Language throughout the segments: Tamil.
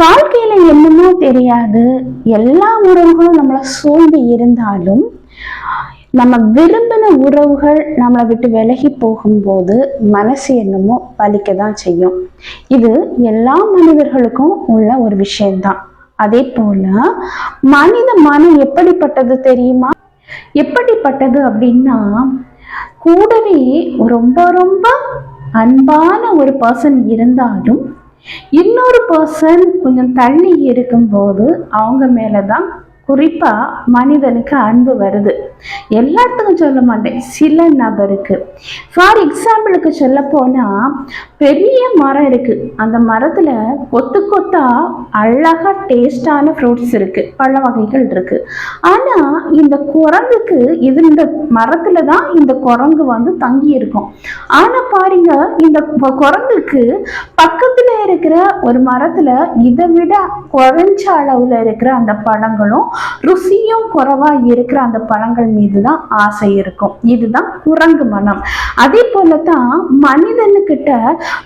வாழ்க்கையில என்னமோ தெரியாது. எல்லா உறவுகளும் நம்மளை சூழ்ந்து இருந்தாலும் நம்ம விரும்பின உறவுகள் நம்மளை விட்டு விலகி போகும்போது மனசு என்னமோ வலிக்க தான் செய்யும். இது எல்லா மனிதர்களுக்கும் உள்ள ஒரு விஷயம்தான். அதே போல மனித மனம் எப்படிப்பட்டது தெரியுமா? எப்படிப்பட்டது அப்படின்னா கூடவே ரொம்ப ரொம்ப அன்பான ஒரு பர்சன் இருந்தாலும் இன்னொரு பர்சன் கொஞ்சம் தள்ளி இருக்கும்போது அவங்க மேலே தான் குறிப்பாக மனிதனுக்கு அன்பு வருது. எல்லாத்துக்கும் சொல்ல மாட்டேன். சில நபருக்கு. ஃபார் எக்ஸாம்பிளுக்கு சொல்ல போனால் பெரிய மரம் இருக்குது அந்த மரத்தில் கொத்து கொத்தா அழகாக டேஸ்டான ஃப்ரூட்ஸ் இருக்குது பழ வகைகள் இருக்குது ஆனால் இந்த குரங்குக்கு இது இந்த மரத்தில் தான் இந்த குரங்கு வந்து தங்கி இருக்கும். ஆனால் பாருங்க இந்த குரங்குக்கு பக்கத்தில் இருக்கிற ஒரு மரத்தில் இதை விட குறைஞ்ச அளவில் இருக்கிற அந்த பழங்களும் ருசியும் குறைவாக இருக்கிற அந்த பழங்கள் மீது தான் ஆசை இருக்கும். இதுதான் குரங்கு மனம். அதே போல தான் மனிதனுக்கிட்ட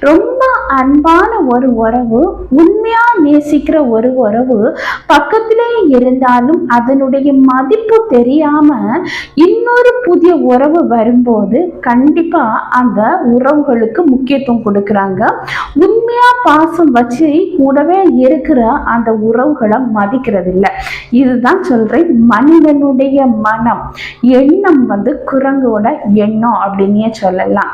ரொம்ப அன்பான ஒரு உறவு உண்மையா நேசிக்கிற ஒரு உறவு பக்கத்திலே இருந்தாலும் அதனுடைய மதிப்பு தெரியாம இன்னொரு புதிய உறவு வரும்போது கண்டிப்பா அந்த உறவுகளுக்கு முக்கியத்துவம் கொடுக்குறாங்க. உண்மையா பாசம் வச்சு கூடவே இருக்கிற அந்த உறவுகளை மதிக்கிறது இல்லை இதுதான் சொல்றேன் மனிதனுடைய மனம். எண்ணம் வந்து குரங்கோட எண்ணம் அப்படின்னே சொல்லலாம்.